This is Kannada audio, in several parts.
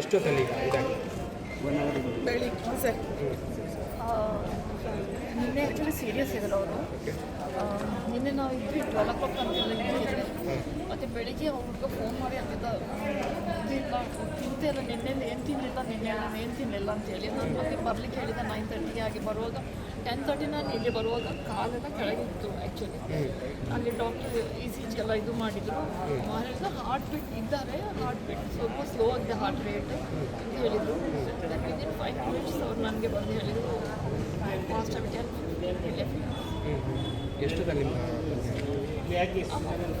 ಎಷ್ಟೊತ್ತಲ್ಲಿ ಬೆಳಿಗ್ಗೆ ಸರ್. ನಿನ್ನೆ ಆ್ಯಕ್ಚುಲಿ ಸೀರಿಯಸ್ ಇದ್ರು ಅವರು. ನಿನ್ನೆ ನಾವು ಇದ್ವಿ ಟ್ವೆಲ್ ಓ ಕ್ಲಾಕ್ ಅಂತೆಲ್ಲ ಮತ್ತು ಬೆಳಿಗ್ಗೆ ಅವ್ರಿಗೆ ಫೋನ್ ಮಾಡಿ ಅಂತಿದ್ದ ಇಲ್ಲ ತಿಂತಿಲ್ಲ, ನಿನ್ನೆ ಏನು ತಿನ್ನಲಿಲ್ಲ ನಿನ್ನೆ ನಾನು ಏನು ತಿನ್ನಲಿಲ್ಲ ಅಂತೇಳಿ ನಾನು ಮತ್ತೆ ಬರ್ಲಿಕ್ಕೆ ಹೇಳಿದೆ ನೈನ್ ತರ್ಟಿಗೆ ಆಗಿ ಬರುವಾಗ ಟೆನ್ ತರ್ಟಿ ನಾನು ಇಲ್ಲಿ ಬರುವಾಗ ಕಾಲೆಲ್ಲ ಕೆಳಗಿತ್ತು ಆ್ಯಕ್ಚುಲಿ ಅಲ್ಲಿ ಡಾಕ್ಟರ್ ಇ ಸಿ ಜಿ ಎಲ್ಲ ಇದು ಮಾಡಿದರು. ಮಾಡಿದ್ರೆ ಹಾರ್ಟ್ ಬೀಟ್ ಇದ್ದಾರೆ ಹಾರ್ಟ್ ಬೀಟ್ ಸ್ವಲ್ಪ ಸ್ಲೋ ಆಗಿದೆ ಹಾರ್ಟ್ ರೇಟ್ ಅಂತ ಹೇಳಿದರು. ವಿದಿನ್ ಫೈವ್ ಮಿನಿಟ್ಸ್ ಅವ್ರು ನನಗೆ ಬಂದು ಹೇಳಿದರು ಫಾಸ್ಟ್ ಆಗಿ ಎಷ್ಟು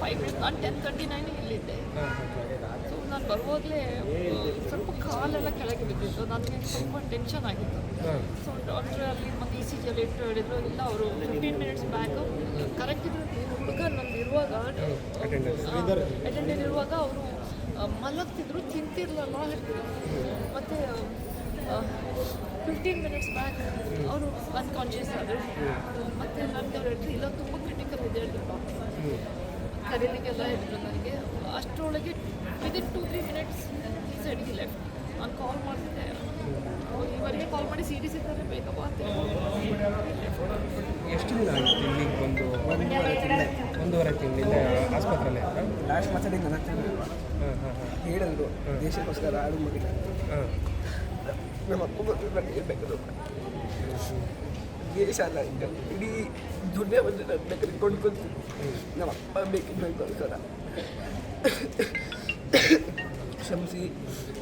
ಫೈವ್ ಮಿನಿಟ್ಸ್ ನಾನು ಟೆನ್ ತರ್ಟಿ ನೈನ್ ಇಲ್ಲಿದ್ದೆ ಸೊ ನಾನು ಬರುವಾಗಲೇ ಕಾಲೆಲ್ಲ ಕೆಳಗೆ ಬಿದ್ದಿತ್ತು. ನನಗೆ ತುಂಬ ಟೆನ್ಷನ್ ಆಗಿತ್ತು. ಸೊ ಡಾಕ್ಟ್ರ್ ಅಲ್ಲಿ ಮತ್ತೆ ಇ ಸಿ ಜಿ ಅಲ್ಲಿ ಇಟ್ಟು ಹೇಳಿದ್ರು. ಇಲ್ಲ ಅವರು ಫಿಫ್ಟೀನ್ ಮಿನಿಟ್ಸ್ ಬ್ಯಾಕ್ ಕರೆಕ್ಟ್ ಇದ್ರು ಹುಡುಗ ನಂದು ಇರುವಾಗ ಅಟೆಂಡೆಂಟ್ ಇರುವಾಗ ಅವರು ಮಲಗ್ತಿದ್ರು ತಿಂತಿರ್ಲಲ್ಲ ಮತ್ತು ಫಿಫ್ಟೀನ್ ಮಿನಿಟ್ಸ್ ಬ್ಯಾಕ್ ಅವರು ಅನ್ಕಾನ್ಷಿಯಸ್ ಆದರು. ಮತ್ತು ನನಗೆ ಅವ್ರು ಹೇಳಿದ್ರು ಇಲ್ಲ ತುಂಬ ಕ್ರಿಟಿಕಲ್ ಇದೆ ಹೇಳಿದ್ರು ಕರೀಲಿಕ್ಕೆಲ್ಲ ಹೇಳಿದ್ರು ನನಗೆ. ಅಷ್ಟರೊಳಗೆ ವಿದಿನ್ ಟೂ ತ್ರೀ ಮಿನಿಟ್ಸ್ ಈ ಸೈಡ್ಗೆ ಲೆಫ್ಟ್ ನಾನು ಕಾಲ್ ಮಾಡಿದೆ ಇವರಿಗೆ ಕಾಲ್ ಮಾಡಿ ಸೀರಿಯಸ್ ಇದ್ದಾರೆ ಬೇಕಪ್ಪ ಅಂತ ಎಷ್ಟು ದಿನ ಆಗಿತ್ತು ಇಲ್ಲಿಗೆ ಬಂದು ಒಂದೂವರೆ ತಿಂಗಳು. ಒಂದೂವರೆ ತಿಂಗಳಿಂದ ಆಸ್ಪತ್ರೆಯಲ್ಲಿ ಆಯ್ತಾ ಲಾಸ್ಟ್ ಮಾತಾಡಿ ನನ್ನ ಹತ್ರ ಹಾಂ ಹೇಳಿದ್ರು ದೇಶಕ್ಕೋಸ್ಕರ ಆಡು ಮಗಿಲ್ಲ ಹಾಂ. ನಮ್ಮ ಅಪ್ಪ ಬಂದು ಬೇಕಾದ್ರು ದೇಶ ಅಲ್ಲ ಈಗ ಇಡೀ ದುಡ್ಡೇ ಬಂದು ನನ್ನ ಬೇಕಾದ್ರೆ ಕೊಂಡ್ಕೊಳ್ತೀನಿ ನಮ್ಮ ಅಪ್ಪ ಬೇಕಿದ್ದ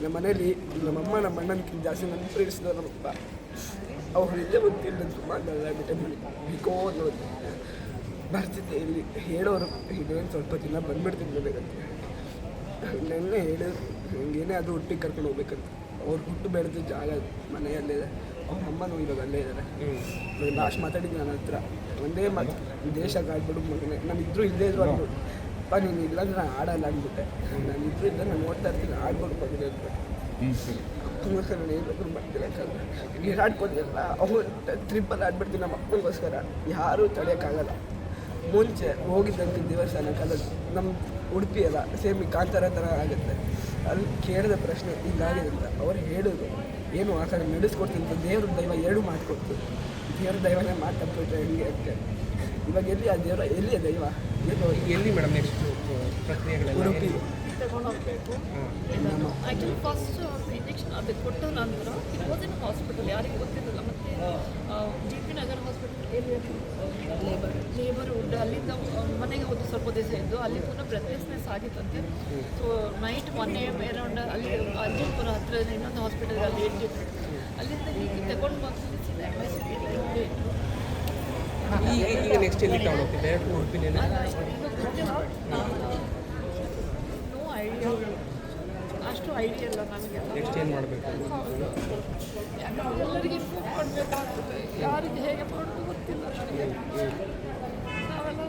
ನಮ್ಮ ಮನೇಲಿ ನಮ್ಮಮ್ಮ ನಮ್ಮ ಅಣ್ಣನಕ್ಕಿಂತ ಜಾಸ್ತಿ ನನ್ನ ಪ್ರೇರಿಸಿದ ನಮ್ಮಪ್ಪ ಅವ್ರು ಇಲ್ಲೇ ಬಂದು ನನ್ನ ತುಂಬ ಬಿಟ್ಟೆ ಬಿಕೋ ಅನ್ನೋದು ಬರ್ತಿದ್ದೆ ಇಲ್ಲಿ. ಹೇಳೋರು ಇನ್ನೇನು ಸ್ವಲ್ಪ ದಿನ ಬಂದ್ಬಿಡ್ತೀನಿ ಬೇಕಂತ ನೆನ್ನೆ ಹೇಳಿ ಹಿಂಗೇನೇ ಅದು ಹುಟ್ಟಿಗೆ ಕರ್ಕೊಂಡು ಹೋಗ್ಬೇಕಂತ. ಅವ್ರು ಹುಟ್ಟು ಬೆಳೆದ ಜಾಗ ಮನೆಯಲ್ಲೇ ಅವ್ರ ಅಮ್ಮನೂ ಇವಾಗ ಅಲ್ಲೇ ಇದ್ದಾರೆ ಲಾಸ್ಟ್ ಮಾತಾಡಿದ್ದು ನನ್ನ ಹತ್ರ. ಒಂದೇ ಮಾತು, ದೇಶ ಕಾಯ್ಬಿಡು ಮಗನೇ. ನಾನು ಇಲ್ಲೇ ಇದ್ರು ಅಪ್ಪ ನೀನು ಇಲ್ಲಾಂದ್ರೆ ನಾನು ಆಡಲ್ಲ ಅಂದ್ಬಿಟ್ಟೆ ನಾನು ಇದ್ರಿಂದ ನಾನು ನೋಡ್ತಾ ಇರ್ತೀನಿ ಆಡ್ಬಿಡು ಬಂದಿದೆ ಅಂದ್ಬಿಟ್ಟು ಅಪ್ಪನಿಗೋಸ್ಕರ ನಾನು ಏನಾದರೂ ಮಾಡ್ತೀನಿ ಯಾಕಂದ್ರೆ? ನೀರು ಅಲ್ಲ ಅವ್ರು ಟ್ರಿಪ್ಪಲ್ಲಿ ಆಡ್ಬಿಡ್ತೀನಿ ನಮ್ಮ ಅಪ್ಪನಿಗೋಸ್ಕರ. ಯಾರೂ ತಡೆಯೋಕ್ಕಾಗಲ್ಲ. ಮುಂಚೆ ಹೋಗಿದ್ದಂಥ ದಿವಸ ಕಾಲದ ನಮ್ಮ ಉಡುಪಿ ಅಲ್ಲ ಸೇಮ್ ಕಾಂತಾರ ಥರ ಆಗುತ್ತೆ. ಅಲ್ಲಿ ಕೇಳಿದ ಪ್ರಶ್ನೆ ಹಿಂಗಾಗಿದೆ ಅಂತ. ಅವ್ರು ಹೇಳೋದು ಏನು ಆ ಥರ ನಡೆಸ್ಕೊಡ್ತೀನಿ ಅಂತ. ದೇವ್ರ ದೈವ ಎರಡು ಮಾತು ಕೊಡ್ತು. ದೇವ್ರ ದೈವನೇ ಮಾತು ತಪ್ಪಿಟ್ರೆ ಹೆಂಗೆ? ಅಂತ. ಇವಾಗ ಎಲ್ಲಿ ಆ ದೇವರ ಎಲ್ಲಿ ಅದ ದೈವ ಎಲ್ಲಿ ಮೇಡಮ್ ನೆಕ್ಸ್ಟ್ ಪ್ರಕ್ರಿಯೆಗಳೆಲ್ಲ? ಉಡುಪಿ. ತಗೊಂಡು ಹೋಗಬೇಕು ಹಾಂ ಆ್ಯಕ್ಚುಲಿ ಫಸ್ಟ್ ಇಂಜೆಕ್ಷನ್ ಅದು ಕೊಟ್ಟ ನಂತರ ಇಟ್ ವಾಸ್ ಇನ್ ಹಾಸ್ಪಿಟಲ್ ಯಾರಿಗೂ ಗೊತ್ತಿರಲಿಲ್ಲ. ಮತ್ತು G P Nagar hospital labour labour ward ಅಲ್ಲಿಂದ ಮನೆಗೆ ಒಂದು ಸ್ವಲ್ಪ ದಿವಸ ಇದ್ದು ಅಲ್ಲಿ ಪುನಃ breathlessness ಆಗಿತ್ತಂತೆ. So night one A M around ಅಲ್ಲಿ ಅಜ್ಜಲ್ಪುರ ಹತ್ರ ಇನ್ನೊಂದು ಹಾಸ್ಪಿಟಲ್ ಅಲ್ಲಿ ಇಟ್ಟಿದ್ರು ಅಲ್ಲಿಂದ ಹೀಗೆ ತಗೊಂಡು ಬಂದು ಎಂ ಎಸ್ ಈಗ ಈಗ ನೆಕ್ಸ್ಟ್ ಎಲ್ಲಿ ತಗೊಂಡು ಹೋಗ್ತಿದ್ದೆ ಡೈರೆಕ್ಟ್ ಉಡುಪಿನೇ ನೋ ಐಡಿಯಾ ಅಷ್ಟು ಐಡಿಯಾ ಇಲ್ಲ ನನಗೆ. ನೆಕ್ಸ್ಟ್ ಏನು ಮಾಡಬೇಕು? ಯಾಕಂದ್ರೆ ಎಲ್ಲರಿಗೆ ಇನ್ಫಾರ್ಮ್ ಮಾಡಬೇಕಾಗ್ತದೆ ಯಾರಿಗೆ ಹೇಗೆ ಮಾಡೋದು ಗೊತ್ತಿಲ್ಲ ನನಗೆ ನಾವೆಲ್ಲ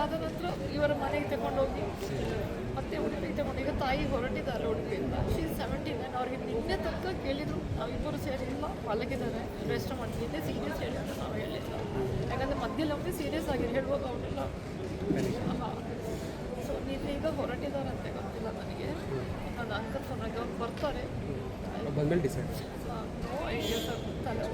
ಅದರ ನಂತರ ಇವರ ಮನೆಗೆ ತಗೊಂಡೋಗಿ ಮತ್ತೆ ಉಡುಪಿಗೆ ತಗೊಂಡು ಈಗ ತಾಯಿ ಹೊರಟಿದ್ದಾರೆ ಉಡುಪಿಯಿಂದ. ಶಿ ಸೆವೆಂಟಿ ನೈನ್ ಅವ್ರಿಗೆ ನಿನ್ನೆ ತನಕ ಕೇಳಿದ್ರು. ನಾವಿಬ್ಬರು ಸೇರಿಲ್ಲ ಮಲಗಿದ್ದಾರೆ ರೆಸ್ಟ್ ಮಾಡಿ ಸೀರಿಯಸ್ ಸೀರಿಯಸ್ ಹೇಳಿದ್ರು. ನಾವು ಹೇಳಿಲ್ಲ. ಯಾಕಂದರೆ ಮಧ್ಯದಲ್ಲಿ ಒಮ್ಮೆ ಸೀರಿಯಸ್ ಆಗಿ ಹೇಳ್ಬೋದು ಅವರೆಲ್ಲ ಹಾಂ ಸೊ ನಿನ್ನೆ ಈಗ ಹೊರಟಿದಾರಂತೆ ಗೊತ್ತಿಲ್ಲ ನನಗೆ. ನನ್ನ ಅಂಕಲ್ ಫೋನಾಗಿ ಅವ್ರು ಬರ್ತಾರೆ. ಬಂದ್ಮೇಲೆ ಡಿಸೈಡ್ ನೋ ಐಡಿಯಾ ಸರ್. ತಲೆ